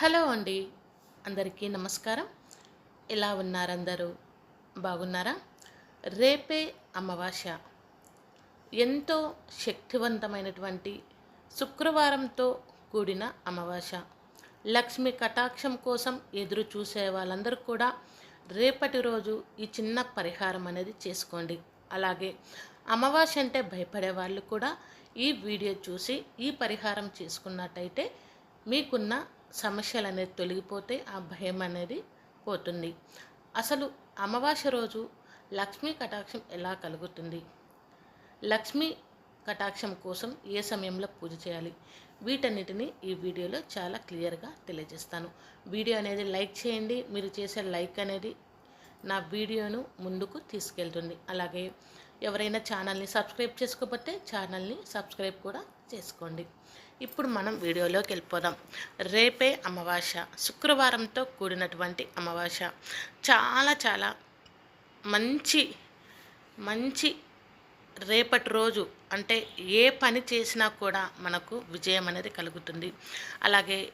Hello అండి. అందరికీ నమస్కారం. ఎలా ఉన్నారు అందరూ? బాగున్నారా? రేపే అమావాస్య. ఎంతో శక్తివంతమైనటువంటి శుక్రవారంతో కూడిన అమావాస్య. లక్ష్మి కటాక్షం కోసం ఎదురు చూసే వాళ్ళందరూ కూడా రేపటి రోజు ఈ చిన్న పరిహారం అనేది చేసుకోండి. అలాగే అమావాస్య అంటే భయపడే వాళ్ళు కూడా ఈ వీడియో చూసి ఈ పరిహారం చేసుకున్నట్టయితే మీకున్న సమస్యలు అనేది తొలగిపోతే ఆ భయం అనేది పోతుంది. అసలు అమావాస్య రోజు లక్ష్మీ కటాక్షం ఎలా కలుగుతుంది? లక్ష్మీ కటాక్షం కోసం ఏ సమయంలో పూజ చేయాలి? వీటన్నిటిని ఈ వీడియోలో చాలా క్లియర్గా తెలియజేస్తాను. వీడియో అనేది లైక్ చేయండి. మీరు చేసే లైక్ అనేది నా వీడియోను ముందుకు తీసుకెళ్తుంది. అలాగే ఎవరైనా ఛానల్ని సబ్స్క్రైబ్ చేసుకోకపోతే ఛానల్ని సబ్స్క్రైబ్ కూడా చేసుకోండి. ఇప్పుడు మనం వీడియోలోకి వెళ్ళిపోదాం. రేపే అమావాస్య. శుక్రవారంతో కూడినటువంటి అమావాస్య. చాలా చాలా మంచి మంచి రేపటి రోజు. అంటే ఏ పని చేసినా కూడా మనకు విజయం అనేది కలుగుతుంది. అలాగే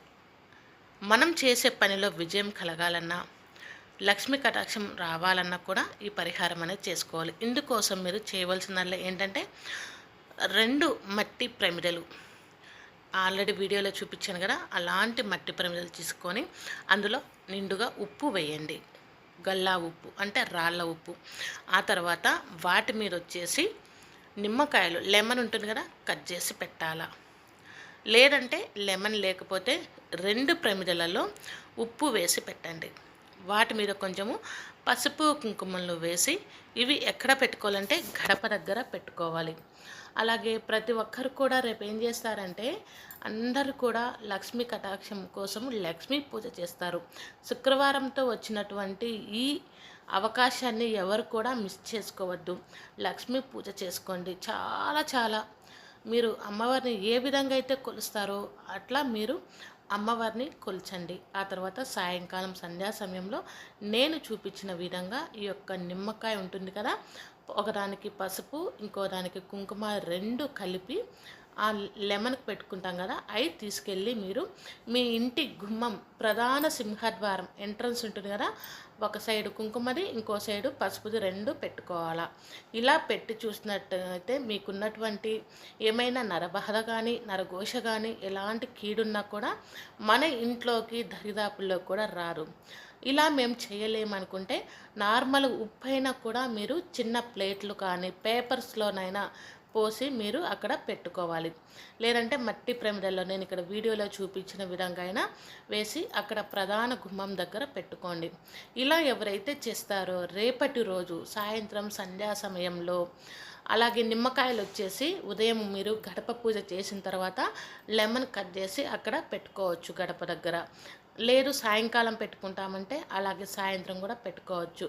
మనం చేసే పనిలో విజయం కలగాలన్నా లక్ష్మీ కటాక్షం రావాలన్నా కూడా ఈ పరిహారం అనేది చేసుకోవాలి. ఇందుకోసం మీరు చేయవలసిందల్లా ఏంటంటే రెండు మట్టి ప్రమిదలు. ఆల్రెడీ వీడియోలో చూపించాను కదా అలాంటి మట్టి ప్రమిదలు తీసుకొని అందులో నిండుగా ఉప్పు వేయండి. గల్లా ఉప్పు అంటే రాళ్ళ ఉప్పు. ఆ తర్వాత వాటి మీద వచ్చేసి నిమ్మకాయలు లెమన్ ఉంటుంది కదా కట్ చేసి పెట్టాలా. లేదంటే లెమన్ లేకపోతే రెండు ప్రమిదలలో ఉప్పు వేసి పెట్టండి. వాటి మీద కొంచెము పసుపు కుంకుమలు వేసి ఇవి ఎక్కడ పెట్టుకోవాలంటే గడప దగ్గర పెట్టుకోవాలి. అలాగే ప్రతి ఒక్కరు కూడా రేపు ఏం చేస్తారంటే అందరూ కూడా లక్ష్మీ కటాక్షం కోసం లక్ష్మీ పూజ చేస్తారు. శుక్రవారంతో వచ్చినటువంటి ఈ అవకాశాన్ని ఎవరు కూడా మిస్ చేసుకోవద్దు. లక్ష్మీ పూజ చేసుకోండి. చాలా చాలా. మీరు అమ్మవారిని ఏ విధంగా అయితే కొలుస్తారో అట్లా మీరు అమ్మవారిని కొల్చండి. ఆ తర్వాత సాయంకాలం సంధ్యా సమయంలో నేను చూపించిన విధంగా ఈ యొక్క నిమ్మకాయ ఉంటుంది కదా ఒకదానికి పసుపు ఇంకో దానికి కుంకుమ రెండు కలిపి ఆ లెమన్కి పెట్టుకుంటాం కదా అవి తీసుకెళ్ళి మీరు మీ ఇంటి గుమ్మం ప్రధాన సింహద్వారం ఎంట్రన్స్ ఉంటుంది కదా ఒక సైడు కుంకుమది ఇంకో సైడు పసుపుది రెండు పెట్టుకోవాలా. ఇలా పెట్టి చూసినట్టయితే మీకున్నటువంటి ఏమైనా నరబాధ కానీ నరఘోష కానీ ఎలాంటి కీడున్నా కూడా మన ఇంట్లోకి దరిదాపుల్లో కూడా రారు. ఇలా మేము చేయలేమనుకుంటే నార్మల్ ఉప్పు అయినా కూడా మీరు చిన్న ప్లేట్లు కానీ పేపర్స్లోనైనా పోసి మీరు అక్కడ పెట్టుకోవాలి. లేదంటే మట్టి ప్రమిదల్లో నేను ఇక్కడ వీడియోలో చూపించిన విధంగా అయినా వేసి అక్కడ ప్రధాన గుమ్మం దగ్గర పెట్టుకోండి. ఇలా ఎవరైతే చేస్తారో రేపటి రోజు సాయంత్రం సంధ్యా సమయంలో అలాగే నిమ్మకాయలు వచ్చేసి ఉదయం మీరు గడప పూజ చేసిన తర్వాత లెమన్ కట్ చేసి అక్కడ పెట్టుకోవచ్చు గడప దగ్గర. లేదు సాయంకాలం పెట్టుకుంటామంటే అలాగే సాయంత్రం కూడా పెట్టుకోవచ్చు.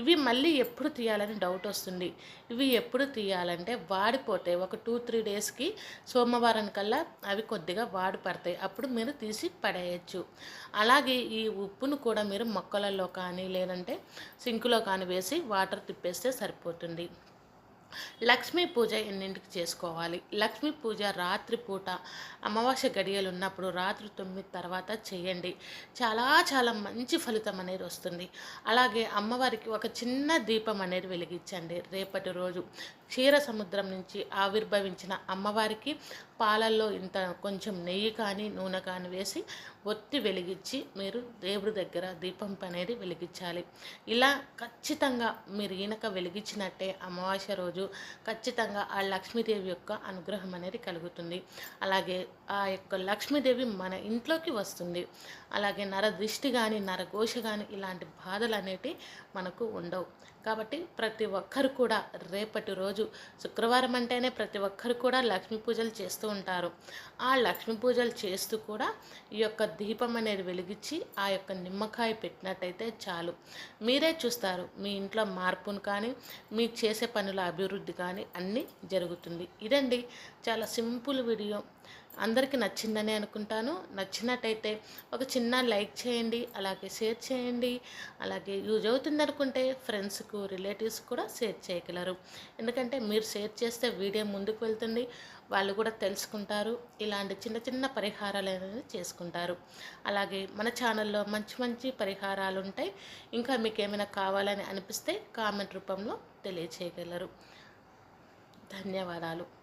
ఇవి మళ్ళీ ఎప్పుడు తీయాలని డౌట్ వస్తుంది. ఇవి ఎప్పుడు తీయాలంటే వాడిపోతే ఒక టూ త్రీ డేస్కి సోమవారం కల్లా అవి కొద్దిగా వాడి పడతాయి. అప్పుడు మీరు తీసి పడేయచ్చు. అలాగే ఈ ఉప్పును కూడా మీరు మొక్కలలో కానీ లేదంటే సింకులో కానీ వేసి వాటర్ తిప్పేస్తే సరిపోతుంది. లక్ష్మీ పూజ ఎన్నింటికి చేసుకోవాలి? లక్ష్మీ పూజ రాత్రి పూట అమావాస్య గడియలు ఉన్నప్పుడు రాత్రి తొమ్మిది తర్వాత చేయండి. చాలా చాలా మంచి ఫలితం అనేది వస్తుంది. అలాగే అమ్మవారికి ఒక చిన్న దీపం అనేది వెలిగించండి. రేపటి రోజు క్షీర సముద్రం నుంచి ఆవిర్భవించిన అమ్మవారికి పాలల్లో ఇంత కొంచెం నెయ్యి కానీ నూనె కానీ వేసి ఒత్తి వెలిగించి మీరు దేవుడి దగ్గర దీపం అనేది వెలిగించాలి. ఇలా ఖచ్చితంగా మీరు ఈనక వెలిగించినట్టే అమావాస్య రోజు ఖచ్చితంగా ఆ లక్ష్మీదేవి యొక్క అనుగ్రహం అనేది కలుగుతుంది. అలాగే ఆ యొక్క లక్ష్మీదేవి మన ఇంట్లోకి వస్తుంది. అలాగే నర దృష్టి కానీ నరఘోష కానీ ఇలాంటి బాధలు అనేటివి మనకు ఉండవు. కాబట్టి ప్రతి ఒక్కరు కూడా రేపటి రోజు రోజు. శుక్రవారం అంటేనే ప్రతి ఒక్కరు కూడా లక్ష్మీ పూజలు చేస్తూ ఉంటారు. ఆ లక్ష్మీ పూజలు చేస్తూ కూడా ఈ యొక్క దీపం అనేది వెలిగించి ఆ యొక్క నిమ్మకాయ పెట్టినట్టయితే చాలు. మీరే చూస్తారు మీ ఇంట్లో మార్పును కానీ మీ చేసే పనుల అభివృద్ధి కానీ అన్నీ జరుగుతుంది. ఇదండి చాలా సింపుల్ వీడియో. అందరికీ నచ్చిందని అనుకుంటాను. నచ్చినట్టయితే ఒక చిన్న లైక్ చేయండి అలాగే షేర్ చేయండి అలాగే యూజ్ అవుతుంది అనుకుంటే ఫ్రెండ్స్కు రిలేటివ్స్ కూడా షేర్ చేయగలరు. ఎందుకంటే మీరు షేర్ చేస్తే వీడియో ముందుకు వెళ్తుంది వాళ్ళు కూడా తెలుసుకుంటారు ఇలాంటి చిన్న చిన్న పరిహారాలు అనేది చేసుకుంటారు. అలాగే మన ఛానల్లో మంచి మంచి పరిహారాలు ఉంటాయి. ఇంకా మీకు ఏమైనా కావాలని అనిపిస్తే కామెంట్ రూపంలో తెలియచేయగలరు. ధన్యవాదాలు.